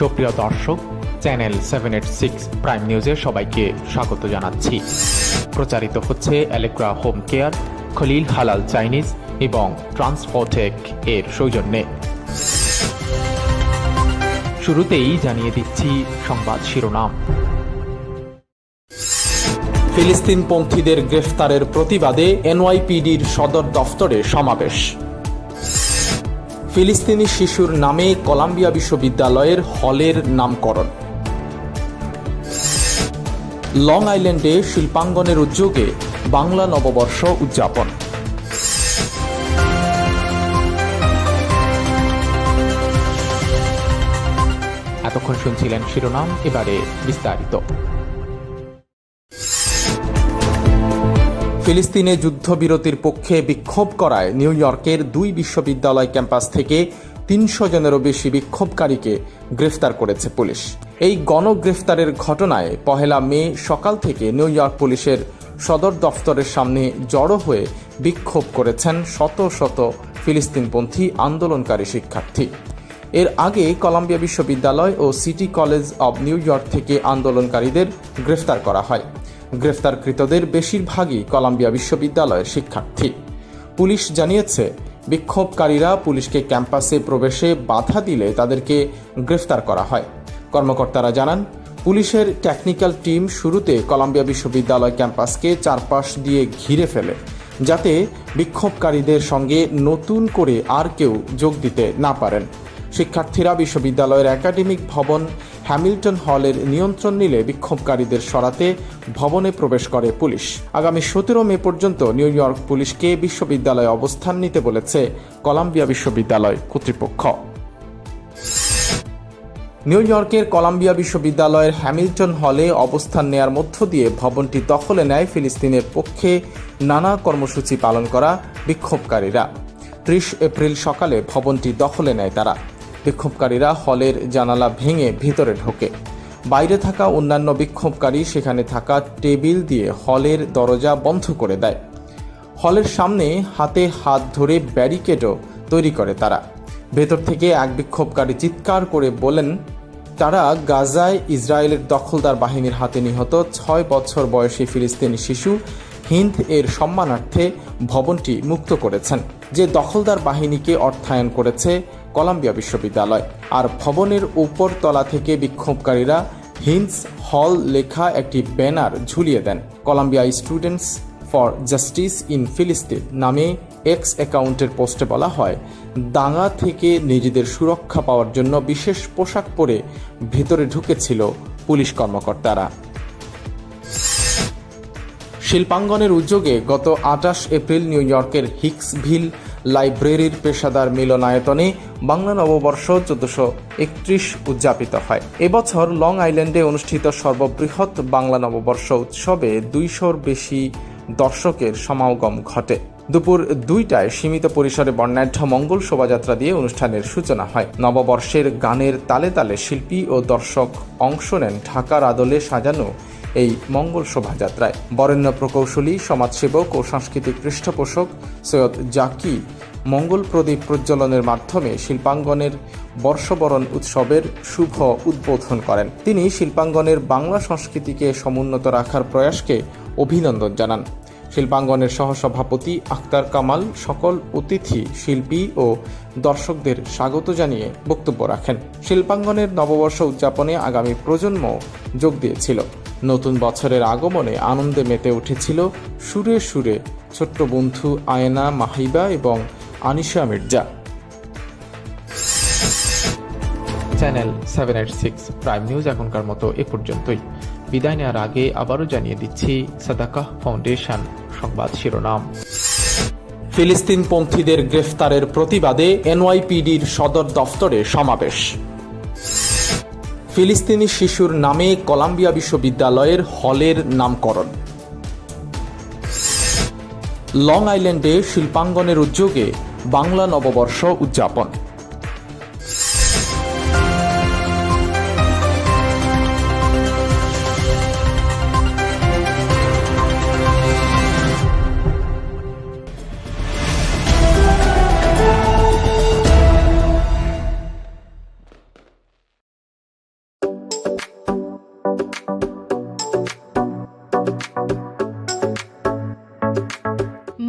সুপ্রিয় দর্শক, channel seven eight six prime নিউজে সবাইকে স্বাগত জানাচ্ছি। প্রচারিত হচ্ছে অ্যালেক্রা হোম কেয়ার খলিল হালাল চাইনিজ এবং ট্রান্সপোর্টেক এর সৌজন্যে। শুরুতেই জানিয়ে দিচ্ছি সংবাদ শিরোনাম। ফিলিস্তিনপন্থীদের গ্রেফতারের প্রতিবাদে এনওয়াইপিডির সদর দফতরে সমাবেশ। ফিলিস্তিনি শিশুর নামে কলাম্বিয়া বিশ্ববিদ্যালয়ের হলের নামকরণ। লং আইল্যান্ডে শিল্পাঙ্গনের উদ্যোগে বাংলা নববর্ষ উদযাপন। এতক্ষণ শুনছিলেন শিরোনাম, এবারে বিস্তারিত। ফিলিস্তিনে যুদ্ধবিরতির পক্ষে বিক্ষোভ করায় নিউ ইয়র্কের দুই বিশ্ববিদ্যালয় ক্যাম্পাস থেকে তিনশো জনেরও বেশি বিক্ষোভকারীকে গ্রেফতার করেছে পুলিশ। এই গণগ্রেফতারের ঘটনায় পহেলা মে সকাল থেকে নিউ ইয়র্ক পুলিশের সদর দফতরের সামনে জড়ো হয়ে বিক্ষোভ করেছেন শত শত ফিলিস্তিনপন্থী আন্দোলনকারী শিক্ষার্থী। এর আগে কলাম্বিয়া বিশ্ববিদ্যালয় ও city college of New York থেকে আন্দোলনকারীদের গ্রেফতার করা হয়। গ্রেফতারকৃতদের বেশিরভাগই কলাম্বিয়া বিশ্ববিদ্যালয়ের শিক্ষার্থী। পুলিশ জানিয়েছে, বিক্ষোভকারীরা পুলিশকে ক্যাম্পাসে প্রবেশে বাধা দিলে তাদেরকে গ্রেফতার করা হয়। কর্মকর্তারা জানান, পুলিশের টেকনিক্যাল টিম শুরুতে কলাম্বিয়া বিশ্ববিদ্যালয় ক্যাম্পাসকে চারপাশ দিয়ে ঘিরে ফেলে, যাতে বিক্ষোভকারীদের সঙ্গে নতুন করে আর কেউ যোগ দিতে না পারেন। শিক্ষার্থীরা বিশ্ববিদ্যালয়ের একাডেমিক ভবন হ্যামিল্টন হলের নিয়ন্ত্রণ নিলে বিক্ষোভকারীদের সরাতে ভবনে প্রবেশ করে পুলিশ। আগামী সতেরো মে পর্যন্ত নিউ ইয়র্ক পুলিশকে বিশ্ববিদ্যালয়ে অবস্থান নিতে বলেছে কলাম্বিয়া বিশ্ববিদ্যালয় কর্তৃপক্ষ। নিউ ইয়র্কের কলাম্বিয়া বিশ্ববিদ্যালয়ের হ্যামিল্টন হলে অবস্থান নেয়ার মধ্য দিয়ে ভবনটি দখলে নেয় ফিলিস্তিনের পক্ষে নানা কর্মসূচি পালন করা বিক্ষোভকারীরা। ত্রিশ এপ্রিল সকালে ভবনটি দখলে নেয় তারা। বিক্ষোভকারীরা হলের জানালা ভেঙে ভিতরে ঢোকে। বাইরে থাকা অন্যান্য বিক্ষোভকারী সেখানে থাকা টেবিল দিয়ে হলের দরজা বন্ধ করে দেয়। হলের সামনে হাতে হাত ধরে ব্যারিকেডও তৈরি করে তারা। ভেতর থেকে এক বিক্ষোভকারী চিৎকার করে বলেন, তারা গাজায় ইসরায়েলের দখলদার বাহিনীর হাতে নিহত ছয় বছর বয়সী ফিলিস্তিনি শিশু হিন্দ এর সম্মানার্থে ভবনটি মুক্ত করেছেন, যে দখলদার বাহিনীকে অর্থায়ন করেছে কলাম্বিয়া বিশ্ববিদ্যালয়। আর ভবনের উপর তলা থেকে বিক্ষোভকারীরা হিন্স হল লেখা একটি ব্যানার ঝুলিয়ে দেন। Columbia students for justice in ফিলিস্তিন নামে এক্স অ্যাকাউন্টের পোস্টে বলা হয়, দাঙ্গা থেকে নিজেদের সুরক্ষা পাওয়ার জন্য বিশেষ পোশাক পরে ভেতরে ঢুকেছিল পুলিশ কর্মকর্তারা। শিল্পাঙ্গনের উদ্যোগে গত আটাশ এপ্রিল নিউ ইয়র্কের হিক্সভিল লাইব্রেরির পেশাদার মিলনায়তনে বাংলা নববর্ষ চোদ্দশো একত্রিশ উদযাপিত হয়। এবছর লং আইল্যান্ডে অনুষ্ঠিত সর্ববৃহৎ বাংলা নববর্ষ উৎসবে দুইশোর বেশি দর্শকের সমাগম ঘটে। দুপুর দুইটায় সীমিত পরিসরে বর্ণাঢ্য মঙ্গল শোভাযাত্রা দিয়ে অনুষ্ঠানের সূচনা হয়। নববর্ষের গানের তালে তালে শিল্পী ও দর্শক অংশ নেন ঢাকার আদলে সাজানো এই মঙ্গল শোভাযাত্রায়। বরেণ্য প্রকৌশলী, সমাজসেবক ও সাংস্কৃতিক পৃষ্ঠপোষক সৈয়দ জাকি মঙ্গল প্রদীপ প্রজ্বলনের মাধ্যমে শিল্পাঙ্গনের বর্ষবরণ উৎসবের শুভ উদ্বোধন করেন। তিনি শিল্পাঙ্গনের বাংলা সংস্কৃতিকে সমুন্নত রাখার প্রয়াসকে অভিনন্দন জানান। শিল্পাঙ্গনের সহসভাপতি আক্তার কামাল সকল অতিথি, শিল্পী ও দর্শকদের স্বাগত জানিয়ে বক্তব্য রাখেন। শিল্পাঙ্গনের নববর্ষ উদযাপনে আগামী প্রজন্ম যোগ দিয়েছিল। নতুন বছরের আগমনে আনন্দে মেতে উঠেছিল সুরে সুরে ছোট্ট বন্ধু আয়না মাহিবা এবং Anisha Mirza. Channel seven eight six prime news এখনকার মতো এ পর্যন্তই। বিদায় নেওয়ার আগে আবারও জানিয়ে দিচ্ছি, সাদাকাহ ফাউন্ডেশন সংবাদ শিরোনাম। ফিলিস্তিনপন্থীদের গ্রেফতারের প্রতিবাদে এনওয়াইপিডির সদর দফতরে সমাবেশ। ফিলিস্তিনি শিশুর নামে কলাম্বিয়া বিশ্ববিদ্যালয়ের হলের নামকরণ। লং আইল্যান্ডে শিল্পাঙ্গনের উদ্যোগে বাংলা নববর্ষ উদযাপন।